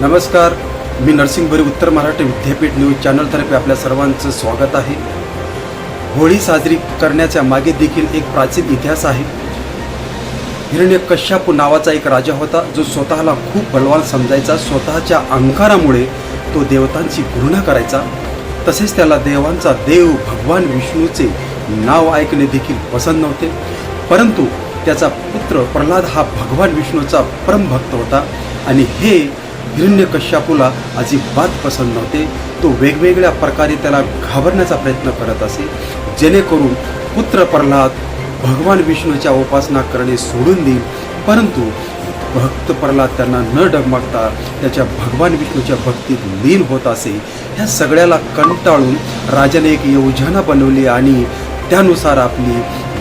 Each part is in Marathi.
नमस्कार मी नरसिंग भरी उत्तर महाराष्ट्र विद्यापीठ न्यूज चॅनलतर्फे आपल्या सर्वांचं स्वागत आहे. होळी साजरी करण्याच्या मागे देखील एक प्राचीन इतिहास आहे. हिरण्यकश्यप नावाचा एक राजा होता जो स्वतःला खूप बलवान समजायचा. स्वतःच्या अंकारामुळे तो देवतांची घृणा करायचा. तसेच त्याला देवांचा देव भगवान विष्णूचे नाव ऐकणे देखील पसंत नव्हते. परंतु त्याचा पुत्र प्रल्हाद हा भगवान विष्णूचा परमभक्त होता. आणि हे हिरण्यकश्यपूला अजिबात पसंत नव्हते. तो वेगवेगळ्या प्रकारे त्याला घाबरण्याचा प्रयत्न करत असे. जेणेकरून पुत्र प्रल्हाद भगवान विष्णूच्या उपासना करणे सोडून देईल. परंतु भक्त प्रल्हाद त्यांना न डगमगता त्याच्या भगवान विष्णूच्या भक्तीत लीन होत असे. ह्या सगळ्याला कंटाळून राजाने एक योजना बनवली आणि त्यानुसार आपली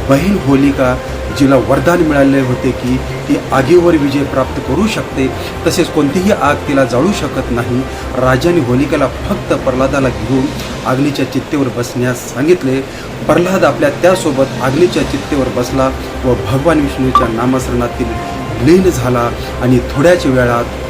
बहीण होलिका जिला वरदान मिळाले होते की ती आगीवर विजय प्राप्त करू शकते तसेच कोणतीही आग तिला जाळू शकत नाही. राजाने होलिकेला फक्त प्रल्हादाला घेऊन अग्नीच्या चित्तेवर बसण्यास सांगितले. प्रल्हाद आपल्या त्यासोबत अग्नीच्या चित्तेवर बसला व भगवान विष्णूच्या नामस्मरणातील लीन झाला आणि थोड्याच वेळात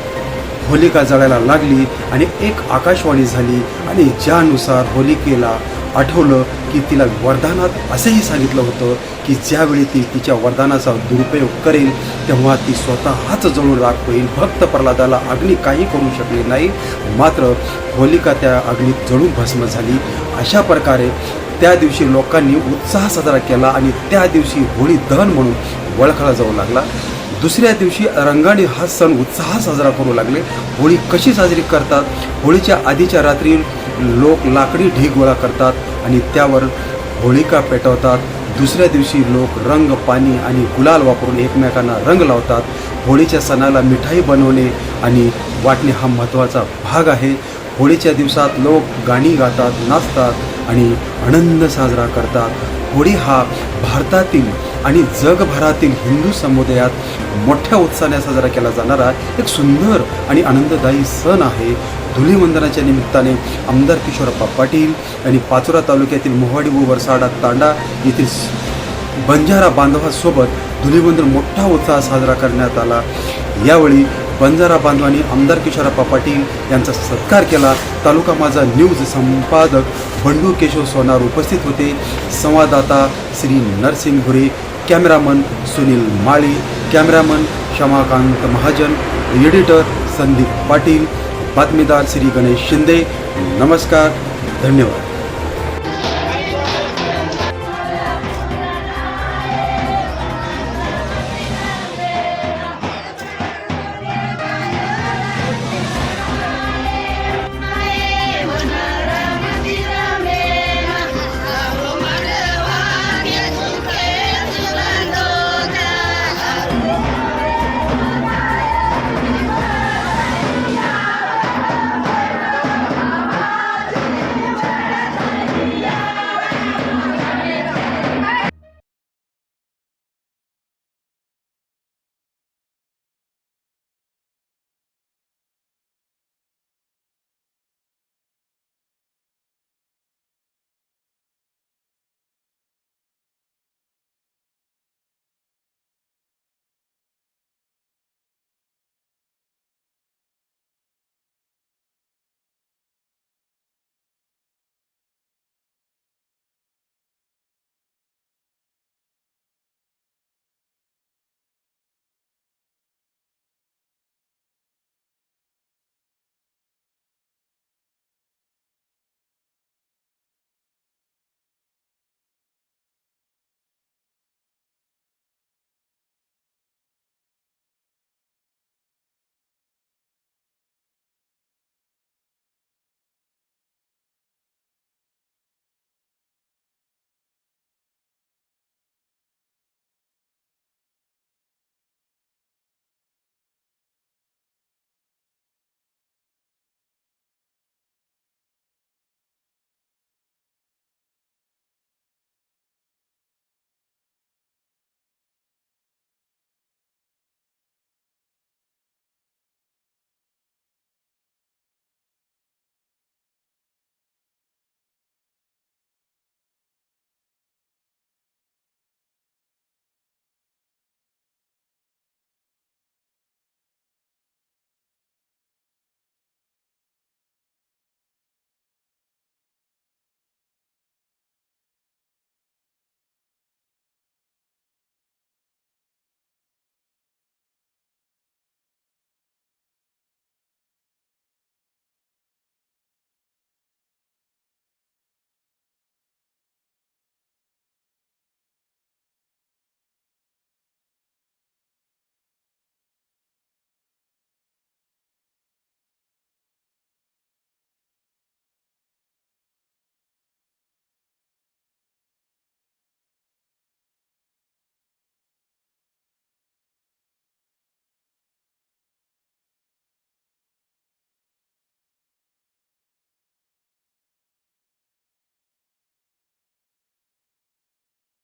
होलिका जळायला लागली आणि एक आकाशवाणी झाली आणि ज्यानुसार होलिकेला आठवलं की तिला वरदानात असंही सांगितलं होतं की ज्यावेळी ती तिच्या वरदानाचा दुरुपयोग करेल तेव्हा ती स्वतःच जळून राख होईल. भक्त प्रल्हादाला अग्नी काही करू शकली नाही मात्र होलिका त्या अग्नीत जळून भस्म झाली. अशा प्रकारे त्या दिवशी लोकांनी उत्साह साजरा केला आणि त्या दिवशी होळी दहन म्हणून वळखला जाऊ लागला. दुसऱ्या दिवशी रंगाने हा सण उत्साह साजरा करू लागले. होळी कशी साजरी करतात? होळीच्या आधीच्या रात्री लोक लाकडी ढीग गोळा करतात आणि त्यावर होळिका पेटवतात. दुसऱ्या दिवशी लोक रंग पाणी आणि गुलाल वापरून एकमेकांना रंग लावतात. होळीच्या सणाला मिठाई बनवणे आणि वाटणे हा महत्त्वाचा भाग आहे. होळीच्या दिवसात लोक गाणी गातात नाचतात आणि आनंद साजरा करतात. होळी हा भारतातील आणि जगभरातील हिंदू समुदायात मोठ्या उत्साहाने साजरा केला जाणारा एक सुंदर आणि आनंददायी सण आहे. धुलीवंदनाच्या निमित्ताने आमदार किशोरप्पा पाटील आणि पाचोरा तालुक्यातील मोहाडी व वरसाडा तांडा येथील बंजारा बांधवासोबत धुलीवंदन मोठा उत्साह साजरा करण्यात आला. यावेळी बंजारा बांधवांनी आमदार किशोरप्पा पाटील यांचा सत्कार केला. तालुका माझा न्यूज संपादक बंडू केशव सोनार उपस्थित होते. संवाददाता Shri Narsing Bhure cameraman Sunil Mali cameraman Kshamakant Mahajan editor Sandeep Patil बातमीदार Shri Ganesh Shinde. नमस्कार धन्यवाद.